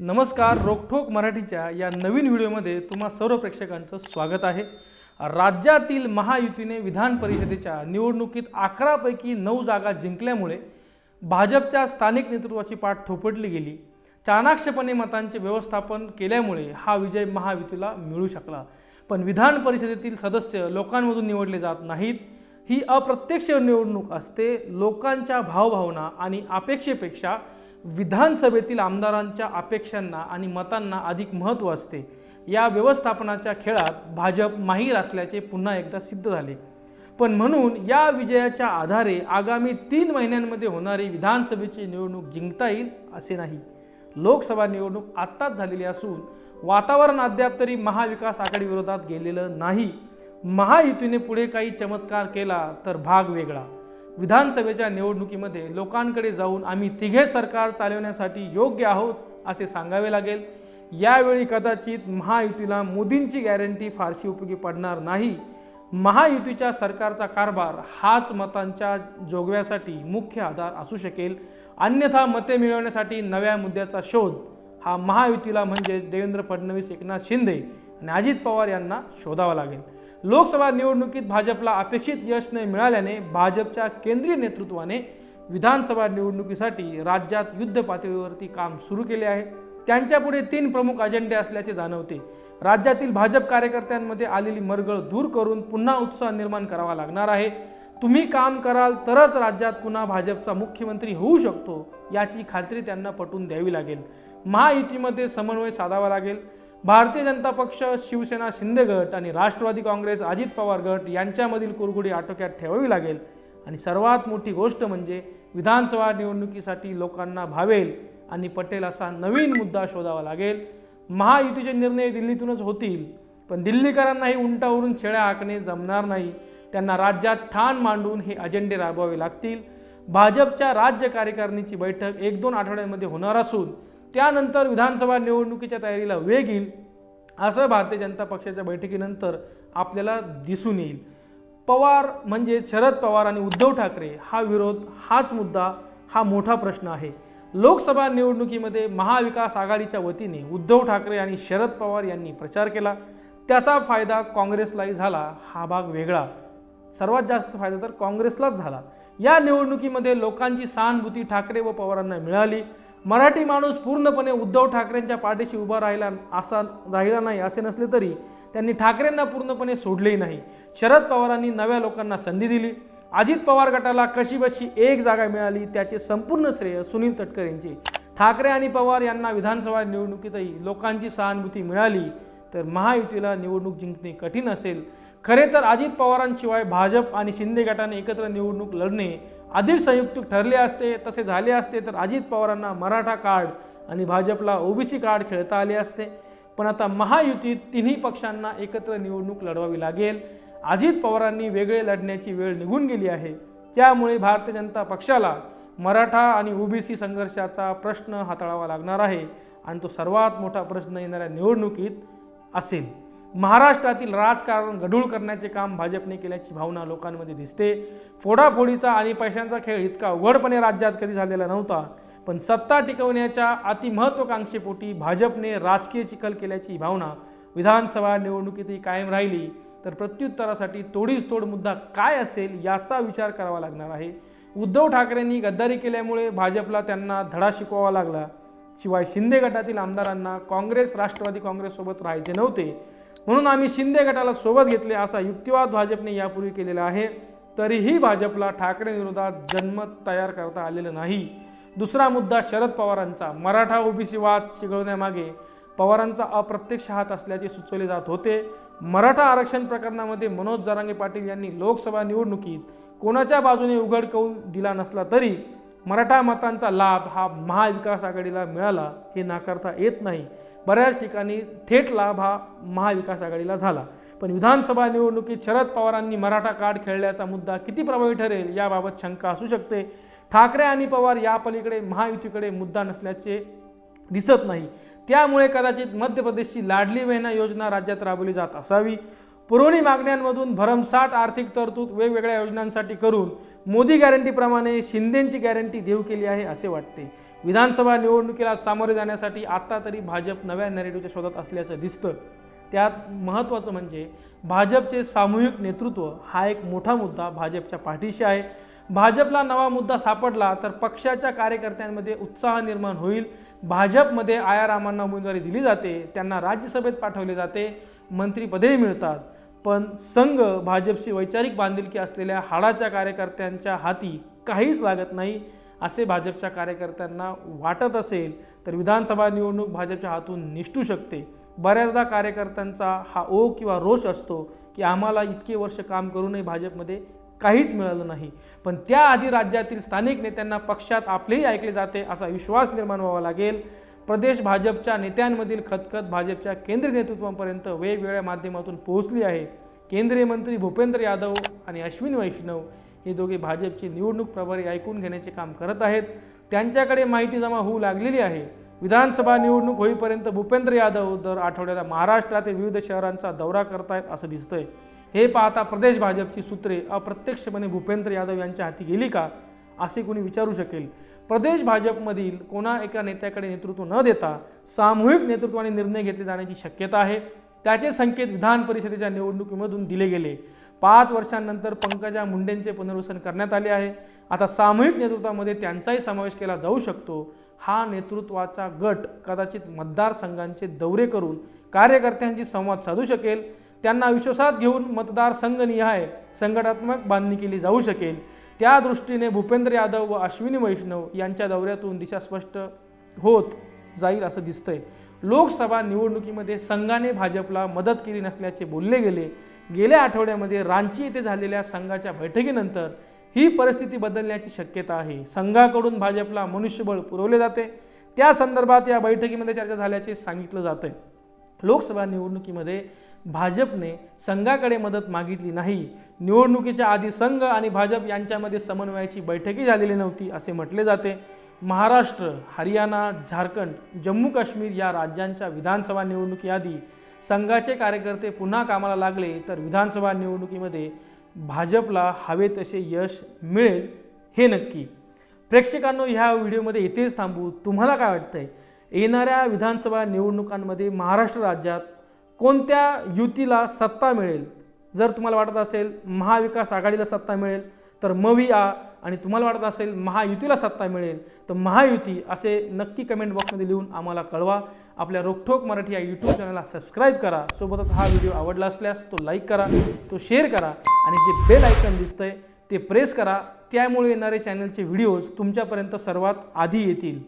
नमस्कार रोखोक मराठीच्या या नवीन व्हिडिओमध्ये तुम्हा सर्व प्रेक्षकांचं स्वागत आहे. राज्यातील महायुतीने विधान परिषदेच्या निवडणुकीत अकरापैकी नऊ जागा जिंकल्यामुळे भाजपच्या स्थानिक नेतृत्वाची पाठ थोपटली गेली. चाणाक्षपणे मतांचे व्यवस्थापन केल्यामुळे हा विजय महायुतीला मिळू शकला. पण विधान परिषदेतील सदस्य लोकांमधून निवडले जात नाहीत. ही अप्रत्यक्ष निवडणूक असते लोकांच्या भावभावना आणि अपेक्षेपेक्षा विधानसभेतील आमदारांच्या अपेक्षांना आणि मतांना अधिक महत्त्व असते. या व्यवस्थापनाच्या खेळात भाजप माहीर असल्याचे पुन्हा एकदा सिद्ध झाले. पण म्हणून या विजयाच्या आधारे आगामी तीन महिन्यांमध्ये होणारी विधानसभेची निवडणूक जिंकता येईल असे नाही. लोकसभा निवडणूक आत्ताच झालेली असून वातावरण अद्याप तरी महाविकास आघाडीविरोधात गेलेलं नाही. महायुतीने पुढे काही चमत्कार केला तर भाग वेगळा. विधानसभेच्या निवडणुकीमध्ये लोकांकडे जाऊन आम्ही तिघे सरकार चालवण्यासाठी योग्य आहोत असे सांगावे लागेल. यावेळी कदाचित महायुतीला मोदींची गॅरंटी फारशी उपयोगी पडणार नाही. महायुतीच्या सरकारचा कारभार हाच मतांच्या जोगव्यासाठी मुख्य आधार असू शकेल. अन्यथा मते मिळवण्यासाठी नव्या मुद्द्याचा शोध. हा महायुतीला म्हणजेच देवेंद्र फडणवीस एकनाथ शिंदे आणि अजित पवार यांना शोधावा लागेल. लोकसभा निवडणुकीत भाजपला अपेक्षित यश न मिळाल्याने भाजपच्या केंद्रीय नेतृत्वाने विधानसभा निवडणुकीसाठी राज्यात युद्ध पातळीवरती काम सुरू केले आहे. त्यांच्यापुढे तीन प्रमुख अजेंडे असल्याचे जाणवते. राज्यातील भाजप कार्यकर्त्यांमध्ये आलेली मरगळ दूर करून पुन्हा उत्साह निर्माण करावा लागणार आहे. तुम्ही काम कराल तरच राज्यात पुन्हा भाजपचा मुख्यमंत्री होऊ शकतो याची खात्री त्यांना पटवून द्यावी लागेल. महायुतीमध्ये समन्वय साधावा लागेल. भारतीय जनता पक्ष शिवसेना शिंदे गट आणि राष्ट्रवादी काँग्रेस अजित पवार गट यांच्यामधील कुरगुडी आटोक्यात ठेवावी लागेल. आणि सर्वात मोठी गोष्ट म्हणजे विधानसभा निवडणुकीसाठी लोकांना भावेल आणि पटेल असा नवीन मुद्दा शोधावा लागेल. महायुतीचे निर्णय दिल्लीतूनच होतील पण दिल्लीकरांनाही उंटावरून शेळ्या आखणे जमणार नाही. त्यांना राज्यात ठाण मांडून हे अजेंडे राबवावे लागतील. भाजपच्या राज्य कार्यकारिणीची बैठक एक दोन आठवड्यांमध्ये होणार असून त्यानंतर विधानसभा निवडणुकीच्या तयारीला वेग येईल असं भारतीय जनता पक्षाच्या बैठकीनंतर आपल्याला दिसून येईल. पवार म्हणजे शरद पवार आणि उद्धव ठाकरे हा विरोध हाच मुद्दा हा मोठा प्रश्न आहे. लोकसभा निवडणुकीमध्ये महाविकास आघाडीच्या वतीने उद्धव ठाकरे आणि शरद पवार यांनी प्रचार केला. त्याचा फायदा काँग्रेसलाही झाला हा भाग वेगळा. सर्वात जास्त फायदा तर काँग्रेसलाच झाला. या निवडणुकीमध्ये लोकांची सहानुभूती ठाकरे व पवारांना मिळाली. मराठी माणूस पूर्णपणे उद्धव ठाकरेंच्या पाठीशी उभा राहिला असा राहिला नाही असे नसले तरी त्यांनी ठाकरेंना पूर्णपणे सोडलेही नाही. शरद पवारांनी नव्या लोकांना संधी दिली. अजित पवार गटाला कशीबशी एक जागा मिळाली त्याचे संपूर्ण श्रेय सुनील तटकर यांचे. ठाकरे आणि पवार यांना विधानसभा निवडणुकीतही लोकांची सहानुभूती मिळाली तर महायुतीला निवडणूक जिंकणे कठीण असेल. खरे तर अजित पवारांशिवाय भाजप आणि शिंदे गटाने एकत्र निवडणूक लढणे अधिक संयुक्त ठरले असते तसे झाले असते तर अजित पवारांना मराठा कार्ड आणि भाजपला ओबीसी कार्ड खेळता आले असते. पण आता महायुतीत तिन्ही पक्षांना एकत्र निवडणूक लढवावी लागेल. अजित पवारांनी वेगळे लढण्याची वेळ निघून गेली आहे. त्यामुळे भारतीय जनता पक्षाला मराठा आणि ओबीसी संघर्षाचा प्रश्न हाताळावा लागणार आहे. आणि तो सर्वात मोठा प्रश्न येणाऱ्या निवडणुकीत असेल. महाराष्ट्रातील राजकारण गढूळ करण्याचे काम भाजपने केल्याची भावना लोकांमध्ये दिसते. फोडाफोडीचा आणि पैशांचा खेळ इतका उघडपणे राज्यात कधी झालेला नव्हता पण सत्ता टिकवण्याच्या अतिमहत्वाकांक्षेपोटी भाजपने राजकीय चिखल केल्याची भावना विधानसभा निवडणुकीतही कायम राहिली. तर प्रत्युत्तरासाठी तोडीस तोड मुद्दा काय असेल याचा विचार करावा लागणार आहे. उद्धव ठाकरेंनी गद्दारी केल्यामुळे भाजपला त्यांना धडा शिकवावा लागला. शिवाय शिंदे गटातील आमदारांना काँग्रेस राष्ट्रवादी काँग्रेससोबत राहायचे नव्हते. म्हणून आम्ही शिंदे गटाला सोबत घेतले असा युक्तिवाद भाजपने यापूर्वी केलेला आहे. तरीही भाजपला ठाकरे विरोधात जन्मत तयार करता आलेलं नाही. दुसरा मुद्दा शरद पवारांचा. मराठा ओबीसी वाद शिकवण्यामागे पवारांचा अप्रत्यक्ष हात असल्याचे सुचवले जात होते. मराठा आरक्षण प्रकरणामध्ये मनोज जरांगे पाटील यांनी लोकसभा निवडणुकीत कोणाच्या बाजूने उघड कौल दिला नसला तरी मराठा मतांचा लाभ हा महाविकास आघाडीला मिळाला हे नाकारता येत नाही. बऱ्याच ठिकाणी थेट लाभ हा महाविकास आघाडीला झाला. पण विधानसभा निवडणुकीत शरद पवारांनी मराठा कार्ड खेळल्याचा मुद्दा किती प्रभावी ठरेल याबाबत शंका असू शकते. ठाकरे आणि पवार या पलीकडे महायुतीकडे मुद्दा नसल्याचे दिसत नाही. त्यामुळे कदाचित मध्य प्रदेशची लाडली बहिणा योजना राज्यात राबवली जात असावी. पुरवणी मागण्यांमधून भरमसाठ आर्थिक तरतूद वेगवेगळ्या योजनांसाठी करून मोदी गॅरंटीप्रमाणे शिंदेंची गॅरंटी देऊ केली आहे असे वाटते. विधानसभा निवडणुकीला सामोरे जाण्यासाठी आत्ता तरी भाजप नव्या नॅरेटिव्हच्या शोधात असल्याचं दिसतं. त्यात महत्त्वाचं म्हणजे भाजपचे सामूहिक नेतृत्व हा एक मोठा मुद्दा भाजपच्या पाठीशी आहे. भाजपला नवा मुद्दा सापडला तर पक्षाच्या कार्यकर्त्यांमध्ये उत्साह निर्माण होईल. भाजपमध्ये आयारामांना उमेदवारी दिली जाते त्यांना राज्यसभेत पाठवले जाते मंत्रीपदेही मिळतात. पण संघ भाजपशी वैचारिक बांधिलकी असलेल्या हाडाच्या कार्यकर्त्यांच्या हाती काहीच लागत नाही असे भाजपच्या कार्यकर्त्यांना वाटत असेल तर विधानसभा निवडणूक भाजपच्या हातून निष्ठू शकते. बऱ्याचदा कार्यकर्त्यांचा हा ओ किंवा रोष असतो की आम्हाला इतके वर्ष काम करूनही भाजपमध्ये काहीच मिळालं नाही. पण त्याआधी राज्यातील स्थानिक नेत्यांना पक्षात आपलेही ऐकले जाते असा विश्वास निर्माण व्हावा लागेल. प्रदेश भाजपच्या नेत्यांमधील खतखत भाजपच्या केंद्रीय नेतृत्वापर्यंत वेगवेगळ्या माध्यमातून पोहोचली आहे. केंद्रीय मंत्री भूपेंद्र यादव आणि अश्विन वैष्णव हे दोघे भाजपचे निवडणूक प्रभारी ऐकून घेण्याचे काम करत आहेत. त्यांच्याकडे माहिती जमा होऊ लागलेली आहे. विधानसभा निवडणूक होईपर्यंत भूपेंद्र यादव दर आठवड्याला महाराष्ट्रातील विविध शहरांचा दौरा करतायत असं दिसतंय. हे पाहता प्रदेश भाजपची सूत्रे अप्रत्यक्षपणे भूपेंद्र यादव यांच्या हाती गेली का? असे कोणी विचारू शकेल. प्रदेश भाजपमधील कोणा एका नेत्याकडे नेतृत्व न देता सामूहिक नेतृत्वाने निर्णय घेतले जाण्याची शक्यता आहे. त्याचे संकेत विधान परिषदेच्या निवडणुकीमधून दिले गेले. पाच वर्षांनंतर पंकजा मुंडेंचे पुनर्वसन करण्यात आले आहे. आता सामूहिक नेतृत्वामध्ये त्यांचाही समावेश केला जाऊ शकतो. हा नेतृत्वाचा गट कदाचित मतदारसंघांचे दौरे करून कार्यकर्त्यांशी संवाद साधू शकेल. त्यांना विश्वासात घेऊन मतदारसंघनिहाय संघटनात्मक बांधणी केली जाऊ शकेल. त्या दृष्टीने भूपेंद्र यादव व अश्विनी वैष्णव यांच्या दौऱ्यातून दिशा स्पष्ट होत जाईल असं दिसतंय. लोकसभा निवडणुकीमध्ये संघाने भाजपला मदत केली नसल्याचे बोलले गेले. गेल्या आठवड्यामध्ये रांची येथे झालेल्या संघाच्या बैठकीनंतर ही परिस्थिती बदलण्याची शक्यता आहे. संघाकडून भाजपला मनुष्यबळ पुरवले जाते. त्या संदर्भात या बैठकीमध्ये चर्चा झाल्याचे सांगितलं जातंय. लोकसभा निवडणुकीमध्ये भाजपने संघाकडे मदत मागितली नाही. निवडणुकीच्या आधी संघ आणि भाजप यांच्यामध्ये समन्वयाची बैठकही झालेली नव्हती असे म्हटले जाते. महाराष्ट्र हरियाणा झारखंड जम्मू काश्मीर या राज्यांच्या विधानसभा निवडणुकीआधी संघाचे कार्यकर्ते पुन्हा कामाला लागले तर विधानसभा निवडणुकीमध्ये भाजपला हवे तसे यश मिळेल हे नक्की. प्रेक्षकांनो ह्या व्हिडिओमध्ये इथेच थांबू. तुम्हाला काय वाटतंय? येणाऱ्या विधानसभा निवडणुकांमध्ये महाराष्ट्र राज्यात कोणत्या युतीला सत्ता मिळेल? जर तुम्हाला वाटत असेल महाविकास आघाडीला सत्ता मिळेल तर मवी आ. आणि तुम्हाला वाटत असेल महायुतीला सत्ता मिळेल तर महायुती असे नक्की कमेंट बॉक्समध्ये लिहून आम्हाला कळवा. आपल्या रोकठोक मराठी या यूट्यूब चॅनलला सबस्क्राईब करा. सोबतच हा व्हिडिओ आवडला असल्यास तो लाईक करा तो शेअर करा आणि जे बेल आयकन दिसतंय ते प्रेस करा. त्यामुळे येणारे चॅनलचे व्हिडिओज तुमच्यापर्यंत सर्वात आधी येतील.